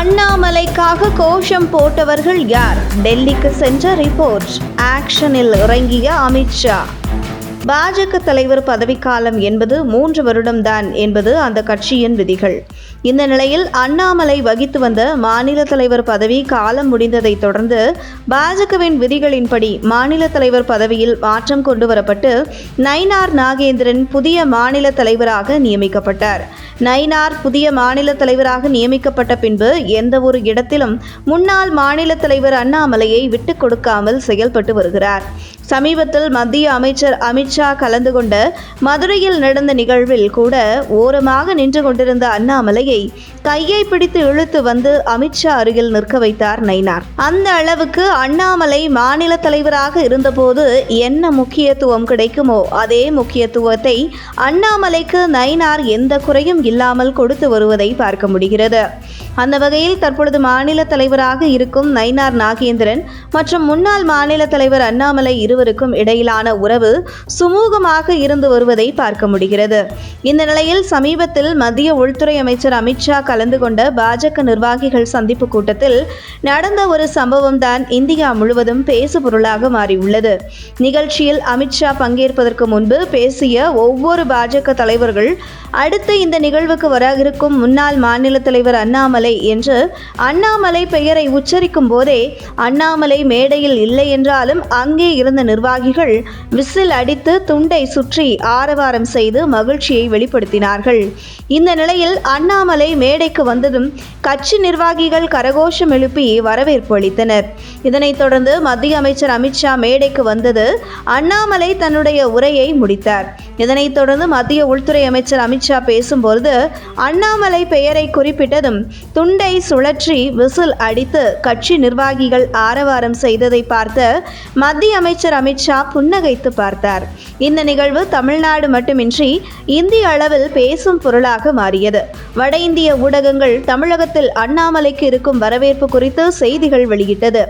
அண்ணாமலைக்காக கோஷம் போட்டவர்கள் யார்? டெல்லிக்கு சென்ற ரிப்போர்ட். ஆக்ஷனில் இறங்கிய அமித்ஷா. பாஜக தலைவர் பதவிக்காலம் என்பது மூன்று வருடம்தான் என்பது அந்த கட்சியின் விதிகள். இந்த நிலையில் அண்ணாமலை வகித்து வந்த மாநில தலைவர் பதவி காலம் முடிந்ததை தொடர்ந்து பாஜகவின் விதிகளின்படி மாநில தலைவர் பதவியில் மாற்றம் கொண்டு வரப்பட்டு நயினார் நாகேந்திரன் புதிய மாநில தலைவராக நியமிக்கப்பட்டார். நயினார் புதிய மாநில தலைவராக நியமிக்கப்பட்ட பின்பு எந்த ஒரு இடத்திலும் முன்னாள் மாநில தலைவர் அண்ணாமலையை விட்டுக் கொடுக்காமல் செயல்பட்டு வருகிறார். சமீபத்தில் மத்திய அமைச்சர் அமித்ஷா கலந்து கொண்ட மதுரையில் நடந்த நிகழ்வில் கூட ஓரமாக நின்று கொண்டிருந்த அண்ணாமலையை கையை பிடித்து இழுத்து வந்து அமித்ஷா அருகில் நிற்க வைத்தார் நைனார் அந்த அளவுக்கு அண்ணாமலை மாநில தலைவராக இருந்தபோது என்ன முக்கியத்துவம் கிடைக்குமோ அதே முக்கியத்துவத்தை அண்ணாமலைக்கு நைனார் எந்த குறையும் இல்லாமல் கொடுத்து வருவதை பார்க்க முடிகிறது. அந்த வகையில் தற்பொழுது மாநில தலைவராக இருக்கும் நயினார் நாகேந்திரன் மற்றும் முன்னாள் மாநில தலைவர் அண்ணாமலை இருவருக்கும் இடையிலான உறவு சுமூகமாக இருந்து வருவதை பார்க்க முடிகிறது. இந்த நிலையில் சமீபத்தில் மத்திய உள்துறை அமைச்சர் அமித்ஷா கலந்து கொண்ட பாஜக நிர்வாகிகள் சந்திப்பு கூட்டத்தில் நடந்த ஒரு சம்பவம் தான் இந்தியா முழுவதும் பேசு பொருளாக மாறியுள்ளது. நிகழ்ச்சியில் அமித்ஷா பங்கேற்பதற்கு முன்பு பேசிய ஒவ்வொரு பாஜக தலைவர்கள் அடுத்து இந்த நிகழ்வுக்கு வர இருக்கும் முன்னாள் மாநில தலைவர் அண்ணாமலை என்று அண்ணாமலை பெயரை உச்சரிக்கும் போதே அண்ணாமலை மேடையில் இல்லை என்றாலும் அங்கே இருந்த நிர்வாகிகள் விசில் அடித்து துண்டை சுற்றி ஆரவாரம் செய்து மகிழ்ச்சியை வெளிப்படுத்தினார்கள். இந்த நிலையில் அண்ணாமலை மேடைக்கு வந்ததும் கட்சி நிர்வாகிகள் கரகோஷம் எழுப்பி வரவேற்பு அளித்தனர். இதனைத் தொடர்ந்து மத்திய அமைச்சர் அமித்ஷா மேடைக்கு வந்தது அண்ணாமலை தன்னுடைய உரையை முடித்தார். இதனைத் தொடர்ந்து மத்திய உள்துறை அமைச்சர் அமித்ஷா பேசும்பொழுது அண்ணாமலை பெயரை குறிப்பிட்டதும் துண்டை சுழற்றி விசில் அடித்து கட்சி நிர்வாகிகள் ஆரவாரம் செய்ததை பார்த்த மத்திய அமைச்சர் அமித்ஷா புன்னகைத்து பார்த்தார். இந்த நிகழ்வு தமிழ்நாடு மட்டுமின்றி இந்திய அளவில் பேசும் பொருளாக மாறியது. வட இந்திய ஊடகங்கள் தமிழகத்தில் அண்ணாமலைக்கு இருக்கும் வரவேற்பு குறித்து செய்திகள் வெளியிட்டது.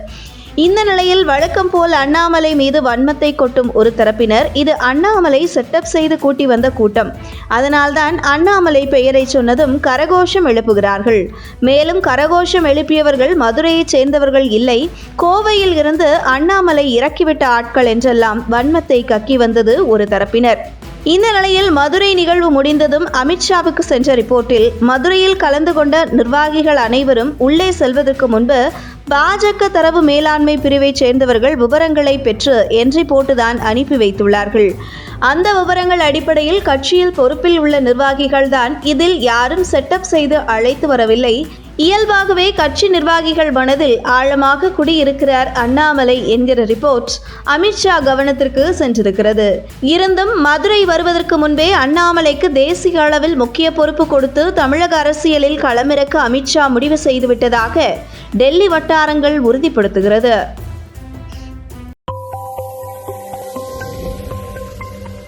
இந்த நிலையில் வழக்கம் போல் அண்ணாமலை மீது வன்மத்தை கொட்டும் ஒரு தரப்பினர் இது அண்ணாமலை செட்டப் செய்து கூட்டி வந்த கூட்டம். அதனால்தான் அண்ணாமலை பெயரை சொன்னதும் கரகோஷம் எழுப்புகிறார்கள். மேலும் கரகோஷம் எழுப்பியவர்கள் மதுரையைச் சேர்ந்தவர்கள் இல்லை. கோவையில் இருந்து அண்ணாமலை இறக்கிவிட்ட ஆட்கள் என்றெல்லாம் வன்மத்தை கக்கி வந்தது ஒரு தரப்பினர். இந்த நிலையில் மதுரை நிகழ்வு முடிந்ததும் அமித்ஷாவுக்கு சென்ற ரிப்போர்ட்டில் மதுரையில் கலந்து கொண்ட நிர்வாகிகள் அனைவரும் உள்ளே செல்வதற்கு முன்பு பாஜக தரவு மேலாண்மை பிரிவைச் சேர்ந்தவர்கள் விவரங்களை பெற்று என்ட்ரி போட்டுதான் அனுப்பி வைத்துள்ளார்கள். அந்த விவரங்கள் அடிப்படையில் கட்சியில் பொறுப்பில் உள்ள நிர்வாகிகள் தான் இதில் யாரும் செட்டப் செய்து அழைத்து வரவில்லை. இயல்பாகவே கட்சி நிர்வாகிகள் மனதில் ஆழமாக குடியிருக்கிறார் அண்ணாமலை என்கிற ரிப்போர்ட் அமித்ஷா கவனத்திற்கு சென்றிருக்கிறது. இருந்தும் மதுரை வருவதற்கு முன்பே அண்ணாமலைக்கு தேசிய அளவில் முக்கிய பொறுப்பு கொடுத்து தமிழக அரசியலில் களமிறக்க அமித்ஷா முடிவு செய்துவிட்டதாக டெல்லி வட்டாரங்கள் உறுதிப்படுத்துகிறது.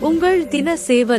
உங்கள் தின சேவல்